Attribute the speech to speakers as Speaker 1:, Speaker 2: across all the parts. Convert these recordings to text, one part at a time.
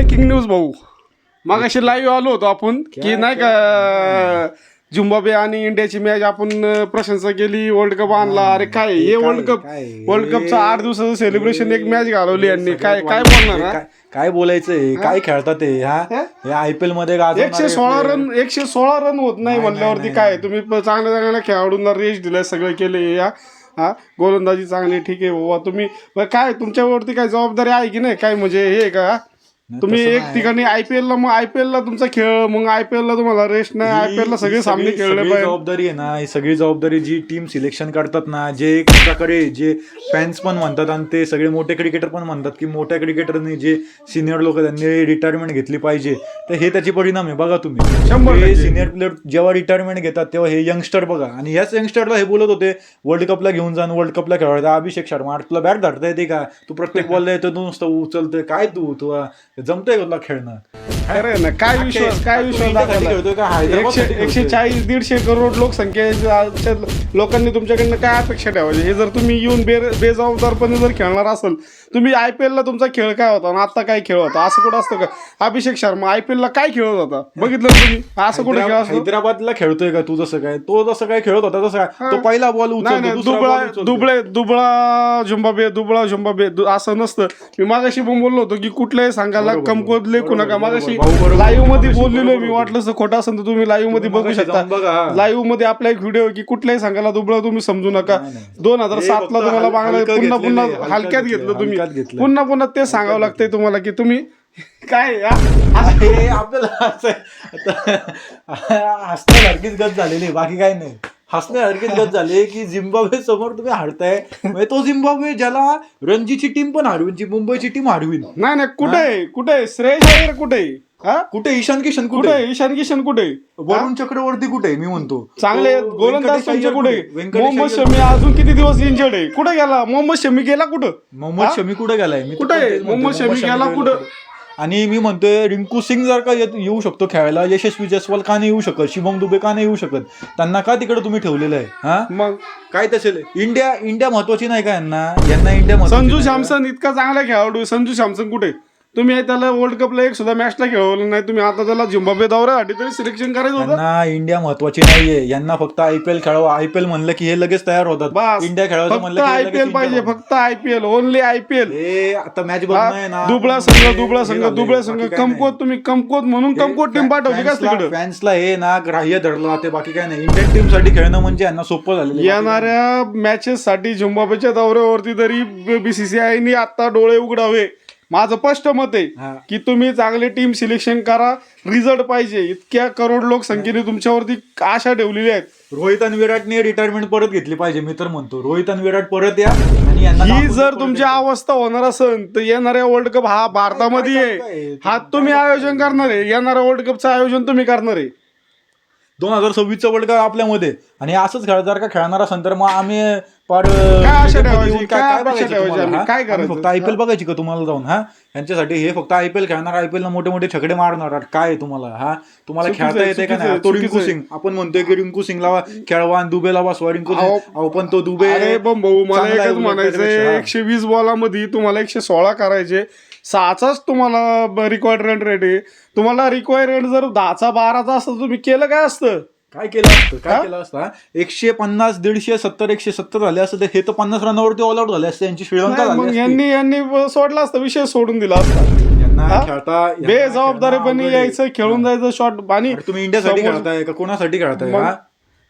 Speaker 1: Breaking news भाऊ. मग अशी लाईव्ह आलो होतो आपण की नाही का झिम्बाब्वे आणि इंडियाची मॅच आपण प्रशंसा केली वर्ल्ड कप आणला. अरे काय हे वर्ल्ड कप
Speaker 2: काय?
Speaker 1: वर्ल्ड कपचं आठ दिवसाचं सेलिब्रेशन एक मॅच घालवली यांनी. काय काय बोलणार हा?
Speaker 2: काय- काय बोलायचंय काय खेळतात ते हा?
Speaker 1: हा?
Speaker 2: हे आय पी एलमध्ये गाजवणारे
Speaker 1: एकशे सोळा
Speaker 2: player.
Speaker 1: रन एकशे सोळा रन होत नाही म्हणल्यावरती काय? तुम्ही प- चांगल्या चांगल्या खेळाडूंना रेस दिलाय सगळं केले या? हा? गोलंदाजी चांगली ठीक आहे बाबा. तुम्ही मग काय तुमच्यावरती काय जबाबदारी आहे की नाही? काय म्हणजे हे आहे का तुम्ही एक. ठिकाणी आयपीएल ला मग आयपीएल ला तुमचा खेळ मग आयपीएल ला तुम्हाला रेस्ट नाही आयपीएल ला सगळे सामने खेळले पाहिजे.
Speaker 2: जबाबदारी आहे ना ही सगळी जबाबदारी जी टीम सिलेक्शन करतात ना जे एक प्रकारे जे फॅन्स पण म्हणतात आणि ते सगळे मोठे क्रिकेटर पण म्हणतात की मोठ्या क्रिकेटरने जे सिनियर लोक त्यांनी रिटायरमेंट घेतली पाहिजे. तर हे त्याचे परिणाम आहे बघा
Speaker 1: शंभर
Speaker 2: तुम्ही
Speaker 1: टक्के.
Speaker 2: सिनियर प्लेअर जेव्हा रिटायरमेंट घेतात तेव्हा हे यंगस्टर बघा. आणि याच यंगस्टरला हे बोलत होते वर्ल्ड कपला घेऊन जाण वर्ल्ड कपला खेळायचा अभिषेक शर्मा तुला बॅट धरता येते का? तू प्रत्येक बॉलला येतो तू नुसतं उचलतोय. काय तू तुला जमतंय का तुला खेळणं?
Speaker 1: अरे ना काय विश्वास काय विश्वास दाखवला एकशे एकशे? चाळीस दीडशे करोड लोकसंख्येच्या लोकांनी तुमच्याकडनं काय अपेक्षा ठेवायची? हे जर तुम्ही येऊन बे बेजबाबदारपणे जर खेळणार असेल तुम्ही आयपीएल ला तुमचा खेळ काय होता? आणि आता काय खेळ होता? असं कुठं असतं का? अभिषेक शर्मा आयपीएल ला काय खेळत होता? बघितलं तुम्ही? असं कुठं खेळ
Speaker 2: हैदराबादला खेळतोय का तू जसं काय? तो जसं काय खेळत होता तसं काय? तो पहिला बॉल
Speaker 1: दुबळा. दुबळे दुबळा झुंबाबे दुबळा झुंबाबे असं नसतं. मी मागाशी पण बोललो होतो की कुठल्याही सांगायला कमकोत लेखू
Speaker 2: बरोबर,
Speaker 1: नका. मागाशी.
Speaker 2: लाईव्हमध्ये
Speaker 1: बोललेलो मी. वाटलं असं खोटं असेल तर तुम्ही लाईव्हमध्ये बघू शकता. लाईव्हमध्ये आपला एक व्हिडिओ की कुठल्याही सांगायला दुबळा तुम्ही समजू नका. दोन हजार सात ला तुम्हाला
Speaker 2: हल-
Speaker 1: बांगला पुन्हा पुन्हा हलक्यात घेतलं तुम्ही. पुन्हा पुन्हा ते सांगावं लागतंय तुम्हाला की तुम्ही काय
Speaker 2: आपल्याला हसण्यासारखीच गत झालेली बाकी काय नाही. हसण्यासारखीच गत झाली की झिम्बाब्वे समोर तुम्ही हारताय. म्हणजे तो झिम्बाब्वे ज्याला रणजीची टीम पण हरवीन जी मुंबईची टीम हरवीन.
Speaker 1: नाही नाही कुठे कुठे श्रेयस अय्यर कुठे हा?
Speaker 2: कुठे? ईशान किशन
Speaker 1: कुठे?
Speaker 2: कुठे?
Speaker 1: ईशान किशन कुठे?
Speaker 2: वरुण चक्रवर्ती कुठे? मी म्हणतो.
Speaker 1: चांगले
Speaker 2: तो
Speaker 1: गोलंदाज तुमचे
Speaker 2: अय्यर
Speaker 1: कुठे?
Speaker 2: व्यंकटेश
Speaker 1: मोहम्मद
Speaker 2: अय्यर
Speaker 1: शमी अजून किती दिवस इंजर्ड आहे? कुठे गेला? मोहम्मद शमी गेला कुठं?
Speaker 2: मोहम्मद
Speaker 1: हा?
Speaker 2: शमी कुठे गेलाय? मी तर
Speaker 1: कुठे?
Speaker 2: पण तेच म्हणतोय,
Speaker 1: मोहम्मद शमी गेला कुठं?
Speaker 2: आणि मी म्हणतोय रिंकू सिंग जर का येत- येऊ शकतो खेळायला यशस्वी जयस्वाल का नाही येऊ शकत? शिवम दुबे का नाही येऊ शकत? त्यांना का तिकडे तुम्ही ठेवलेलं आहे? हा?
Speaker 1: मग?
Speaker 2: काय तसेल? इंडिया इंडिया महत्वाची नाही का यांना? यांना इंडिया महत्वाची
Speaker 1: संजू
Speaker 2: नाही का?
Speaker 1: सॅमसन इतका चांगला खेळाडू आहे. संजू सॅमसन कुठे? तुम्ही त्याला वर्ल्ड कपला एक सुद्धा मॅचला खेळवलं नाही. तुम्ही आता त्याला झिम्बाब्वे दौऱ्यासाठी तरी सिलेक्शन करायचं होतं.
Speaker 2: यांना इंडिया महत्वाची नाहीये. यांना फक्त आयपीएल खेळावं. आयपीएल म्हणलं की हे लगेच तयार होतात.
Speaker 1: बस.
Speaker 2: इंडिया
Speaker 1: फक्त
Speaker 2: म्हणलं की हे लगेच
Speaker 1: आयपीएल पाहिजे. फक्त आयपीएल ओनली आयपीएल
Speaker 2: हे आता मॅच बघणं आहे ना.
Speaker 1: दुबळा संघ दुबळा संघ दुबळा संघ. कमकोत तुम्ही कमकोत म्हणून कमकोत टीम पाठवली का
Speaker 2: फॅन्सला-
Speaker 1: तिकडे?
Speaker 2: फॅन्सला हे ना ग्राह्य धरलं. ते बाकी काय नाही. इंडियन टीमसाठी खेळणं म्हणजे यांना सोपं झालेलं आहे.
Speaker 1: येणाऱ्या मॅचेस साठी झिम्बाब्वेच्या दौऱ्यावरती तरी बीसीसीआयनी आता डोळे उघडावे. माझं स्पष्ट मत आहे. की तुम्ही चांगली टीम सिलेक्शन करा. रिझल्ट पाहिजे. इतक्या करोड लोकसंख्येने तुमच्यावरती आशा ठेवलेली आहेत.
Speaker 2: रोहित आणि विराटने रिटायरमेंट परत घेतली पाहिजे मी तर म्हणतो. रोहित आणि विराट परत या आणि यांना
Speaker 1: ही
Speaker 2: दाखवून
Speaker 1: जर तुमची. अवस्था होणार असेल तर येणाऱ्या वर्ल्ड कप हा भारतामध्ये आहे. हा तुम्ही आयोजन करणार आहे. येणाऱ्या वर्ल्ड कपचं आयोजन तुम्ही करणार आहे.
Speaker 2: दोन हजार सव्वीसचा वर्ल्ड कप आपल्यामध्ये आणि असंच खेळ जर का खेळणार असेल तर मग आम्ही पार
Speaker 1: ठेवायची? काय अपेक्षा
Speaker 2: बघायचं
Speaker 1: ठेवायची
Speaker 2: तुम्हाला,
Speaker 1: आम्ही?
Speaker 2: हा?
Speaker 1: काय
Speaker 2: आम्ही
Speaker 1: करायचं?
Speaker 2: फक्त आयपीएल बघायची का तुम्हाला जाऊन हा यांच्यासाठी हे फक्त आयपीएल खेळणार आयपीएल मोठे मोठे छकडे मारणार काय आहे तुम्हाला हा तुम्हाला
Speaker 1: चुकीचं
Speaker 2: खेळता
Speaker 1: आहे,
Speaker 2: येते का
Speaker 1: चुकीचं
Speaker 2: नाही
Speaker 1: आहे,
Speaker 2: तो रिंकू
Speaker 1: चुकीचं.
Speaker 2: सिंग आपण म्हणतोय की रिंकू सिंगला खेळवा आणि दुबेला बसवा रिंकू सिंग
Speaker 1: अहो,
Speaker 2: अहो पण तो दुबे
Speaker 1: अरे मला
Speaker 2: चांगला आहे
Speaker 1: एकच
Speaker 2: उलट
Speaker 1: म्हणायचंय
Speaker 2: त्याच्यापेक्षा.
Speaker 1: एकशे वीस बॉलामध्ये तुम्हाला एकशे सोळा करायचे सहाचाच तुम्हाला रिक्वायर्ड रन रेट आहे तुम्हाला रिक्वायर्ड रन जर दहाचा बाराचा असतं तुम्ही केलं काय असतं
Speaker 2: काय केलं असतं? काय केलं असतं एकशे पन्नास दीडशे सत्तर एकशे सत्तर झाले असतं हे तर पन्नास रनावरती ऑल आउट झाले असते यांची श्रीलंका
Speaker 1: नाही, मग. यांनी यांनी सोडला असता विषय सोडून दिला असता हा? बेजबाबदारीपणे. यायचं खेळून जायचं शॉट आणि
Speaker 2: तुम्ही इंडियासाठी
Speaker 1: समोर-
Speaker 2: खेळताय का कोणासाठी खेळताय
Speaker 1: मग
Speaker 2: हा?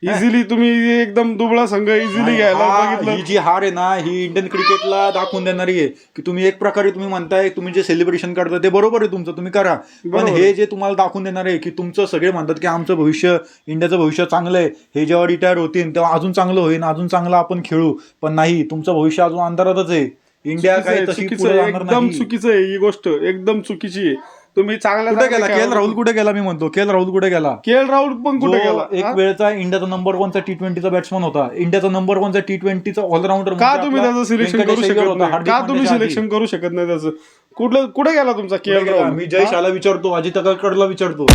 Speaker 1: इझिली तुम्ही एकदम दुबळा संघ इझिली घ्यायला बघितलं.
Speaker 2: ही जी हार आहे ना ही इंडियन क्रिकेटला दाखवून देणारी आहे. की तुम्ही एक प्रकारे तुम्ही म्हणताय तुम्ही जे सेलिब्रेशन करता ते बरोबर आहे तुमचं तुम्ही करा. पण हे जे तुम्हाला दाखवून देणार आहे की तुमचं सगळे म्हणतात की आमचं भविष्य इंडियाचं भविष्य चांगलं आहे. हे जेव्हा रिटायर होतील तेव्हा अजून चांगलं होईल अजून चांगलं आपण खेळू. पण नाही तुमचं भविष्य अजून अंधारातच आहे. इंडिया काय
Speaker 1: एकदम चुकीचं आहे ही गोष्ट एकदम चुकीची आहे. तुम्ही चांगल्या
Speaker 2: कुठे गेला? के एल राहुल कुठे गेला मी म्हणतो? के एल राहुल कुठे गेला?
Speaker 1: के एल राहुल पण कुठे गेला?
Speaker 2: एक? वेळचा इंडियाचा नंबर वनचा टी ट्वेंटीचा बॅट्समन होता. इंडियाचा नंबर वनचा टी ट्वेंटीचा ऑलराऊंडर
Speaker 1: का तुम्ही त्याचं सिलेक्शन करू शकत नाही? का तुम्ही सिलेक्शन करू शकत नाही त्याचं? कुठलं कुठे गेला तुमचा के एल राहुल?
Speaker 2: मी जयशाला विचारतो अजित कडला विचारतो.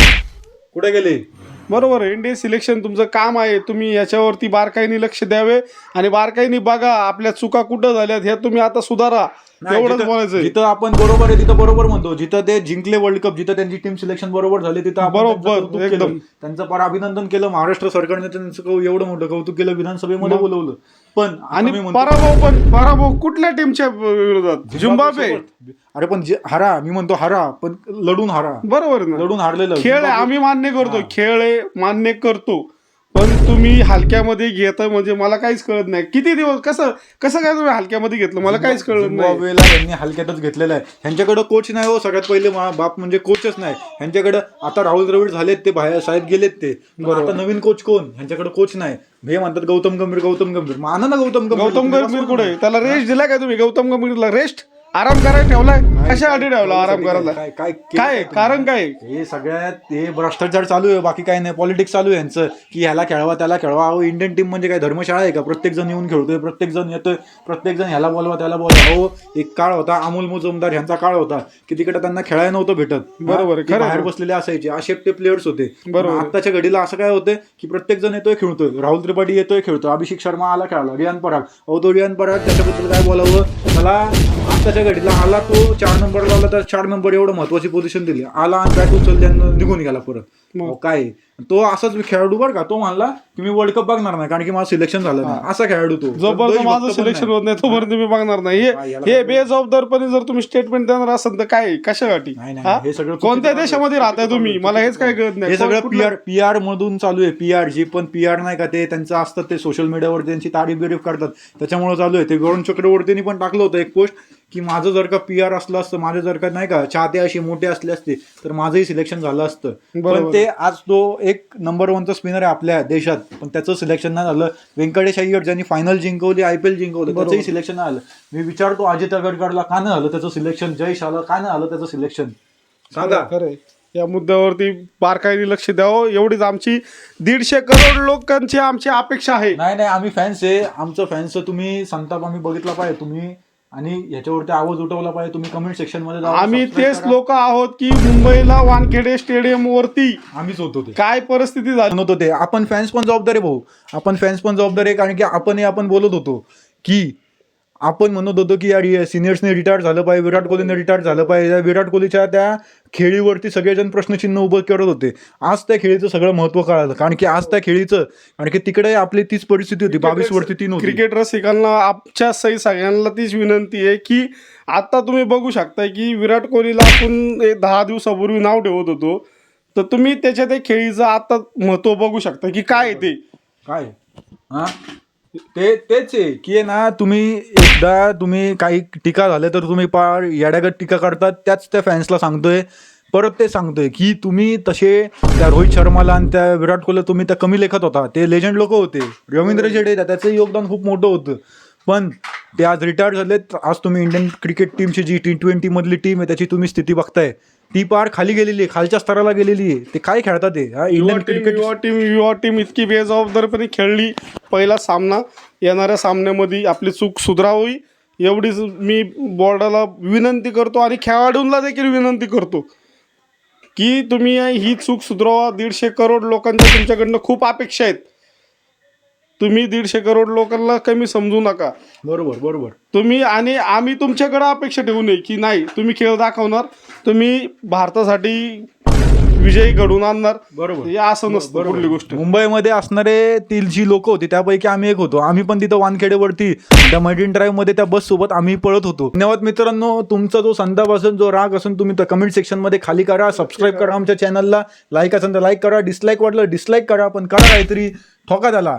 Speaker 2: कुठे गेले?
Speaker 1: बरोबर आहे. इंडियन सिलेक्शन तुमचं काम आहे. तुम्ही याच्यावरती बारकाईने लक्ष द्यावे आणि बारकाईने बघा आपल्या चुका कुठं झाल्यात ह्या तुम्ही आता सुधारा.
Speaker 2: नाही,
Speaker 1: एवढंच
Speaker 2: जिथं-
Speaker 1: बोलायचं
Speaker 2: जिथं आपण बरोबर आहे तिथं बरोबर म्हणतो. जिथं ते जिंकले वर्ल्ड कप जिथं त्यांची टीम सिलेक्शन बरोबर झाले तिथं आपण
Speaker 1: बरोबर,
Speaker 2: त्यांचं कौतुक केलं.
Speaker 1: एकदम.
Speaker 2: त्यांचं फार अभिनंदन केलं. महाराष्ट्र सरकारने त्यांचं कौ- एवढं मोठं कौतुक केलं. विधानसभेमध्ये बोलवलं. पण
Speaker 1: आणि
Speaker 2: म्हणतो-
Speaker 1: पराभव पण पराभव कुठल्या टीमच्या विरोधात? झिम्बाब्वे
Speaker 2: अरे पण जे- हारा मी म्हणतो हारा पण लढून हारा.
Speaker 1: बरोबर आहे ना.
Speaker 2: लढून हारलेलं
Speaker 1: खेळ आहे आम्ही मान्य करतो खेळ आहे मान्य करतो. पण तुम्ही हलक्यामध्ये घेता म्हणजे मला काहीच कळत नाही. किती दिवस कसं कसं काय तुम्ही हलक्यामध्ये घेतलं? मला काहीच कळत नाही.
Speaker 2: यांनी हलक्यातच घेतलेलं आहे. ह्यांच्याकडे कोच नाही हो सगळ्यात पहिले मा- बाप म्हणजे कोचच नाही. ह्यांच्याकडे आता राहुल द्रविड झालेत ते बाहेर साहेब गेलेत ते. पण आता नवीन कोच कोण? ह्यांच्याकडे कोच नाही. हे म्हणतात गौतम गंभीर गौतम गंभीर. आणा ना गौतम गंभीर.
Speaker 1: गौतम गंभीर कुठे. त्याला रेस्ट दिला काय तुम्ही? गौतम गंभीरला रेस्ट आराम करायला ठेवलाय? कशासाठी ठेवला आराम करायला?
Speaker 2: काय काय
Speaker 1: काय कारण काय?
Speaker 2: हे सगळ्यात हे भ्रष्टाचार चालू आहे बाकी काही नाही पॉलिटिक्स चालू आहे यांचं की ह्याला खेळवा त्याला खेळवा. अहो इंडियन टीम म्हणजे काय धर्मशाळा आहे का? प्रत्येक जण येऊन खेळतोय प्रत्येक जण येतोय प्रत्येक जण ह्याला बोलवा त्याला बोलवा. अहो एक काळ होता अमोल मुजुमदार ह्यांचा काळ होता की तिकडे त्यांना खेळायला नव्हतं भेटत.
Speaker 1: बरोबर आहे,
Speaker 2: की
Speaker 1: खरं आहे.
Speaker 2: बाहेर बसलेले असायचे असे ते प्लेयर्स होते
Speaker 1: बरोबर. आहे.
Speaker 2: आताच्या घडीला असं काय होतंय की प्रत्येक जण येतोय खेळतोय. राहुल त्रिपाठी येतोय खेळतोय. अभिषेक शर्मा आला खेळाला रियान पराग. अहो तो रियान पराग त्याच्याबद्दल काय बोलावं? त्याला आताच्या घडीला आला तो चार नंबर लावला तर चार नंबर एवढं महत्वाची पोझिशन दिली. आला आणि बॅट उचल त्यानं निघून गेला परत. काय? तो असाच खेळाडू बरं का तो म्हणला की मी वर्ल्ड कप बघणार नाही कारण की माझं सिलेक्शन झालं नाही. असा खेळाडू तो.
Speaker 1: जोपर्यंत माझं सिलेक्शन. होत नाही तोपर्यंत मी बघणार नाही.
Speaker 2: हा,
Speaker 1: हे बेजबाबदारपणे जर तुम्ही स्टेटमेंट देणार असाल तर काय कशासाठी?
Speaker 2: नाही, नाही,
Speaker 1: हा?
Speaker 2: हे सगळं
Speaker 1: कोणत्या. देशामध्ये राहताय तुम्ही? मला हेच काय कळत नाही.
Speaker 2: हे सगळं
Speaker 1: कोण-
Speaker 2: पीआर पीआर मधून चालू आहे पीआर जी पण पीआर नाही का ते त्यांचं असतं ते सोशल मीडियावर त्यांची तारीफ बिरीफ करतात. त्याच्यामुळे चालू आहे. ते वरुण चक्रवर्तींनी पण टाकलं होतं एक पोस्ट की माझं जर का पीआर असलं असतं माझं जर का नाही का चाहते अशी मोठे असले असते तर माझंही सिलेक्शन झालं असतं.
Speaker 1: बरोबर.
Speaker 2: पण ते आज तो एक नंबर वनचा स्पिनर आहे आपल्या देशात. पण त्याचं सिलेक्शन नाही झालं. व्यंकटेश अय्यर ज्यांनी फायनल जिंकवली आयपीएल जिंकवलं त्याचंही सिलेक्शन नाही झालं. मी विचारतो अजित अगरकरला का नाही झालं त्याचं सिलेक्शन जयश आलं का नाही झालं त्याचं सिलेक्शन सांगा
Speaker 1: खरंय या मुद्द्यावरती बारकाईने लक्ष द्यावं. एवढीच आमची दीडशे करोड लोकांची आमची अपेक्षा आहे.
Speaker 2: नाही नाही आम्ही फॅन्स आहे. आमचं फॅन्स तुम्ही संताप आम्ही बघितला पाहिजे. तुम्ही आणि याच्यावरती आवाज उठवला पाहिजे. तुम्ही कमेंट सेक्शनमध्ये जाऊन
Speaker 1: आम्ही
Speaker 2: subscribe
Speaker 1: तेच
Speaker 2: करा.
Speaker 1: लोक आहोत की मुंबईला वानखेडे स्टेडियम वरती
Speaker 2: आम्हीच होतो ते.
Speaker 1: काय परिस्थिती झाली?
Speaker 2: म्हणत होते आपण फॅन्स पण जबाबदार आहे भाऊ. आपण फॅन्स पण जबाबदार आहे कारण की आपण हे आपण बोलत होतो की आपण म्हणत होतो की यार सिनियर्सने रिटायर झालं पाहिजे विराट कोहलीने रिटायर झालं पाहिजे. विराट कोहलीच्या त्या खेळीवरती सगळेजण प्रश्नचिन्ह उभं करत होते. आज त्या खेळीचं सगळं महत्त्व कळालं. कारण की आज त्या खेळीचं कारण की तिकडे आपली तीच परिस्थिती होती. बावीस वरती तीन
Speaker 1: क्रिकेट रसिकांना आमच्या सही सगळ्यांना तीच विनंती आहे की आता तुम्ही बघू शकता की विराट कोहलीला आपण दहा दिवसापूर्वी नाव ठेवत होतो. तर तुम्ही त्याच्या त्या खेळीचं आता महत्त्व बघू शकता की काय ते?
Speaker 2: काय? हा? ते तेच आहे की आहे ना तुम्ही एकदा तुम्ही काही टीका झाले तर तुम्ही पार येड्यागत टीका करतात त्याच त्या फॅन्सला सांगतोय. परत ते सांगतोय की तुम्ही तसे त्या रोहित शर्माला आणि त्या विराट कोहली तुम्ही त्या कमी लेखत होता. ते लेजंड लोक होते. रवींद्र जडेजा त्याचं योगदान खूप मोठं होतं. पण ते आज रिटायर झालेत. आज तुम्ही इंडियन क्रिकेट टीमची जी टी ट्वेंटी मधली टीम आहे त्याची तुम्ही स्थिती बघताय. ती पार खाली गेलेली आहे खालच्या स्तराला गेलेली आहे. ते काय खेळतात ते? हा
Speaker 1: युवा
Speaker 2: इंडियन
Speaker 1: टीम
Speaker 2: क्रिकेट
Speaker 1: युवा टीम युवा टीम इतकी बेजबाबदारपणे खेळली. पहिला सामना येणाऱ्या सामन्यामध्ये आपली चूक सुधारावी. एवढीच मी बोर्डाला विनंती करतो आणि खेळाडूंना देखील विनंती करतो की तुम्ही ही चूक सुधारवा. दीडशे करोड लोकांच्या तुमच्याकडनं खूप अपेक्षा आहेत. तुम्ही दीडशे करोड लोकांना कमी समजू नका.
Speaker 2: बरोबर बरोबर.
Speaker 1: तुम्ही आणि आम्ही तुमच्याकडे अपेक्षा ठेवू नये की नाही तुम्ही खेळ दाखवणार तुम्ही भारतासाठी विजयी घडवून आणणार.
Speaker 2: बरोबर.
Speaker 1: हे असं नसतं कुठली गोष्ट.
Speaker 2: मुंबईमध्ये असणारे ती जी लोक होती त्यापैकी आम्ही एक होतो. आम्ही पण तिथं वानखेडेवरती त्या मरीन ड्राईव्हमध्ये त्या बस सोबत आम्ही पळत होतो. धन्यवाद मित्रांनो तुमचा जो संताप असेल जो राग असेल तुम्ही त्या कमेंट सेक्शनमध्ये खाली करा सबस्क्राईब करा आमच्या चॅनलला लाईक असेल तर लाईक करा डिसलाईक वाटलं डिसलाईक करा पण करा काहीतरी ठोका त्याला